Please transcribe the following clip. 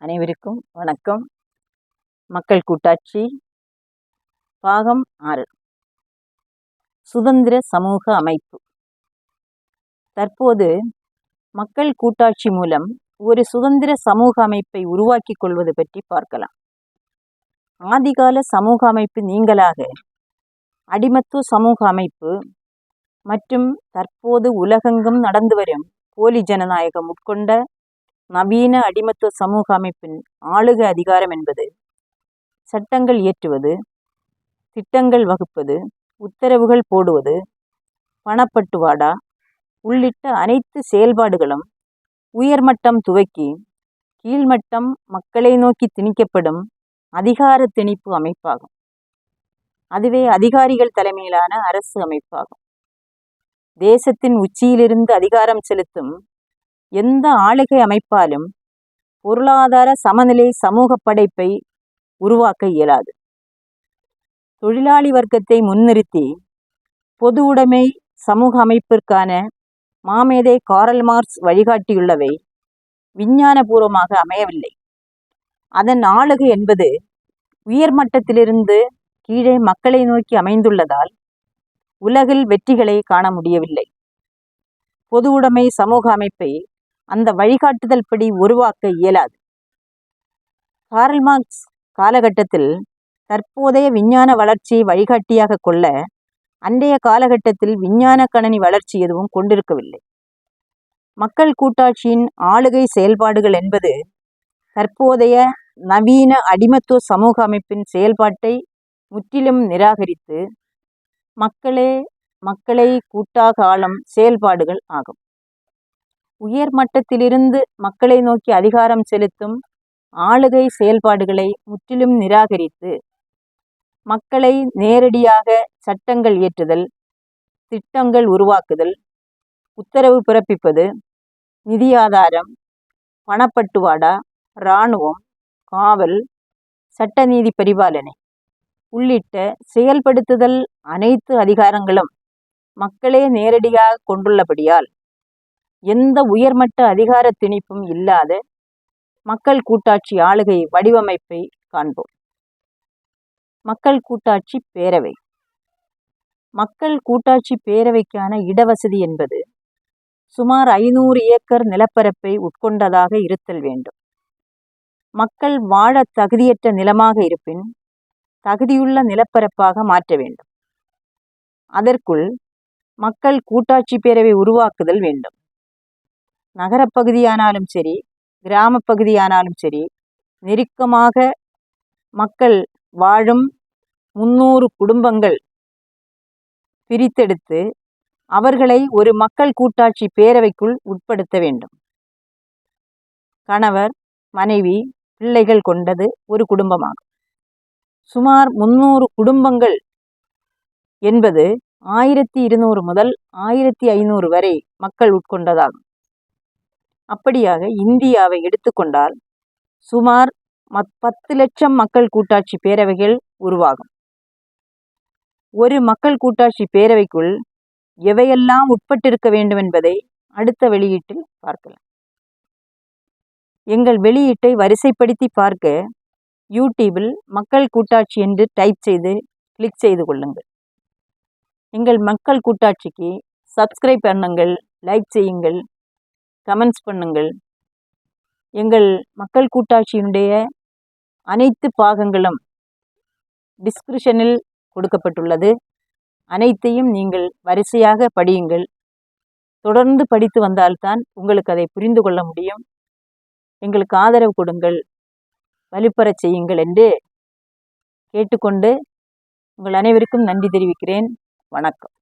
அனைவருக்கும் வணக்கம். மக்கள் கூட்டாட்சி பாகம் ஆறு. சுதந்திர சமூக அமைப்பு. தற்போது மக்கள் கூட்டாட்சி மூலம் ஒரு சுதந்திர சமூக அமைப்பை உருவாக்கி கொள்வது பற்றி பார்க்கலாம். ஆதிகால சமூக அமைப்பு நீங்களாக அடிமத்துவ சமூக அமைப்பு மற்றும் தற்போது உலகெங்கும் நடந்து வரும் போலி ஜனநாயகம் உட்கொண்ட நவீன அடிமத்துவ சமூக அமைப்பின் ஆளுக அதிகாரம் என்பது சட்டங்கள் இயற்றுவது திட்டங்கள் வகுப்பது உத்தரவுகள் போடுவது பணப்பட்டுவாடா உள்ளிட்ட அனைத்து செயல்பாடுகளும் உயர்மட்டம் துவக்கி கீழ்மட்டம் மக்களை நோக்கி திணிக்கப்படும் அதிகார திணிப்பு அமைப்பாகும். அதுவே அதிகாரிகள் தலைமையிலான அரசு அமைப்பாகும். தேசத்தின் உச்சியிலிருந்து அதிகாரம் செலுத்தும் எந்த ஆளுகை அமைப்பாலும் பொருளாதார சமநிலை சமூக படைப்பை உருவாக்க இயலாது. தொழிலாளி வர்க்கத்தை முன்னிறுத்தி பொது உடைமை சமூக அமைப்பிற்கான மாமேதை காரல் மார்க்ஸ் வழிகாட்டியுள்ளவை விஞ்ஞானபூர்வமாக அமையவில்லை. அதன் ஆளுகை என்பது உயர் மட்டத்திலிருந்து கீழே மக்களை நோக்கி அமைந்துள்ளதால் உலகில் வெற்றிகளை காண முடியவில்லை. பொது உடைமை சமூக அமைப்பை அந்த வழிகாட்டுதல் படி உருவாக்க இயலாது. கார்ல் மார்க்ஸ் காலகட்டத்தில் தற்போதைய விஞ்ஞான வளர்ச்சியை வழிகாட்டியாக கொள்ள அன்றைய காலகட்டத்தில் விஞ்ஞான கணனி வளர்ச்சி எதுவும் கொண்டிருக்கவில்லை. மக்கள் கூட்டாட்சியின் ஆளுகை செயல்பாடுகள் என்பது தற்போதைய நவீன அடிமத்துவ சமூக அமைப்பின் செயல்பாட்டை முற்றிலும் நிராகரித்து மக்களே மக்களை கூட்டாக ஆளும் செயல்பாடுகள் ஆகும். உயர் மட்டத்திலிருந்து மக்களை நோக்கி அதிகாரம் செலுத்தும் ஆளுகை செயல்பாடுகளை முற்றிலும் நிராகரித்து மக்களை நேரடியாக சட்டங்கள் இயற்றுதல் திட்டங்கள் உருவாக்குதல் உத்தரவு பிறப்பிப்பது நிதி ஆதாரம் பணப்பட்டுவாடா இராணுவம் காவல் சட்ட நீதி பரிபாலனை உள்ளிட்ட செயல்படுத்துதல் அனைத்து அதிகாரங்களும் மக்களே நேரடியாக கொண்டுள்ளபடியால் எந்த உயர்மட்ட அதிகார திணிப்பும் இல்லாத மக்கள் கூட்டாட்சி ஆளுகை வடிவமைப்பை காண்போம். மக்கள் கூட்டாட்சி பேரவை. மக்கள் கூட்டாட்சி பேரவைக்கான இடவசதி என்பது சுமார் ஐநூறு ஏக்கர் நிலப்பரப்பை உட்கொண்டதாக இருத்தல் வேண்டும். மக்கள் வாழ தகுதியற்ற நிலமாக இருப்பின் தகுதியுள்ள நிலப்பரப்பாக மாற்ற வேண்டும். அதற்குள் மக்கள் கூட்டாட்சி பேரவை உருவாக்குதல் வேண்டும். நகரப்பகுதியானாலும் சரி கிராமப்பகுதியானாலும் சரி நெருக்கமாக மக்கள் வாழும் முன்னூறு குடும்பங்கள் பிரித்தெடுத்து அவர்களை ஒரு மக்கள் கூட்டாட்சி பேரவைக்குள் உட்படுத்த வேண்டும். கணவர் மனைவி பிள்ளைகள் கொண்டது ஒரு குடும்பமாகும். சுமார் முன்னூறு குடும்பங்கள் என்பது ஆயிரத்தி இருநூறு முதல் ஆயிரத்தி ஐநூறு வரை மக்கள் உட்கொண்டதாகும். அப்படியாக இந்தியாவை எடுத்துக்கொண்டால் சுமார் பத்து லட்சம் மக்கள் கூட்டாட்சி பேரவைகள் உருவாகும். ஒரு மக்கள் கூட்டாட்சி பேரவைக்குள் எவையெல்லாம் உட்பட்டிருக்க வேண்டும் என்பதை அடுத்த வெளியீட்டில் பார்க்கலாம். எங்கள் வெளியீட்டை வரிசைப்படுத்தி பார்க்க யூடியூபில் மக்கள் கூட்டாட்சி என்று டைப் செய்து கிளிக் செய்து கொள்ளுங்கள். எங்கள் மக்கள் கூட்டாட்சிக்கு சப்ஸ்கிரைப் பண்ணுங்கள் லைக் செய்யுங்கள். கமெண்ட்ஸ் பண்ணுங்கள். எங்கள் மக்கள் கூட்டாட்சியினுடைய அனைத்து பாகங்களும் டிஸ்கிரிப்ஷனில் கொடுக்கப்பட்டுள்ளது. அனைத்தையும் நீங்கள் வரிசையாக படியுங்கள். தொடர்ந்து படித்து வந்தால்தான் உங்களுக்கு அதை புரிந்து கொள்ள முடியும். எங்களுக்கு ஆதரவு கொடுங்கள். வலுப்பெறச் செய்யுங்கள் என்று கேட்டுக்கொண்டு உங்கள் அனைவருக்கும் நன்றி தெரிவிக்கிறேன். வணக்கம்.